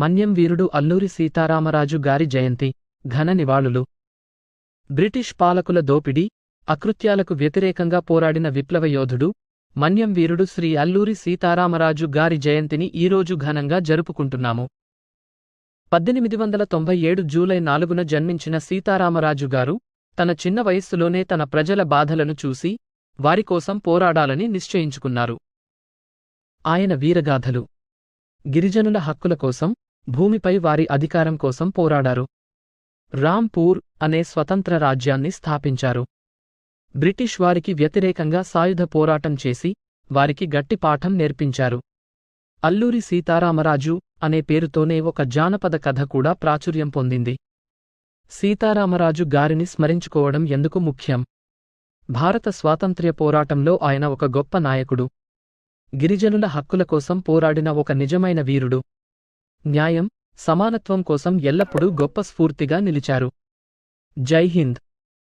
మన్యం వీరుడు అల్లూరి సీతారామరాజు గారి జయంతి ఘన నివాళులు. బ్రిటిష్ పాలకుల దోపిడీ అకృత్యాలకు వ్యతిరేకంగా పోరాడిన విప్లవ యోధుడు మన్యం వీరుడు శ్రీ అల్లూరి సీతారామరాజు గారి జయంతిని ఈరోజు ఘనంగా జరుపుకుంటున్నాము. పద్దెనిమిది వందల తొంభై ఏడు జూలై నాలుగున జన్మించిన సీతారామరాజు గారు తన చిన్న వయస్సులోనే తన ప్రజల బాధలను చూసి వారికోసం పోరాడాలని నిశ్చయించుకున్నారు. ఆయన వీరగాథలు. గిరిజనుల హక్కుల కోసం భూమిపై వారి అధికారం కోసం పోరాడారు. రాంపూర్ అనే స్వతంత్ర రాజ్యాన్ని స్థాపించారు. బ్రిటిష్ వారికి వ్యతిరేకంగా సాయుధ పోరాటం చేసి వారికి గట్టి పాఠం నేర్పించారు. అల్లూరి సీతారామరాజు అనే పేరుతోనే ఒక జానపద కథ కూడా ప్రాచుర్యం పొందింది. సీతారామరాజు గారిని స్మరించుకోవడం ఎందుకు ముఖ్యం? భారత స్వాతంత్ర్య పోరాటంలో ఆయన ఒక గొప్ప నాయకుడు. గిరిజనుల హక్కుల కోసం పోరాడిన ఒక నిజమైన వీరుడు. న్యాయం సమానత్వం కోసం ఎల్లప్పుడూ గొప్ప స్ఫూర్తిగా నిలిచారు. జై హింద్.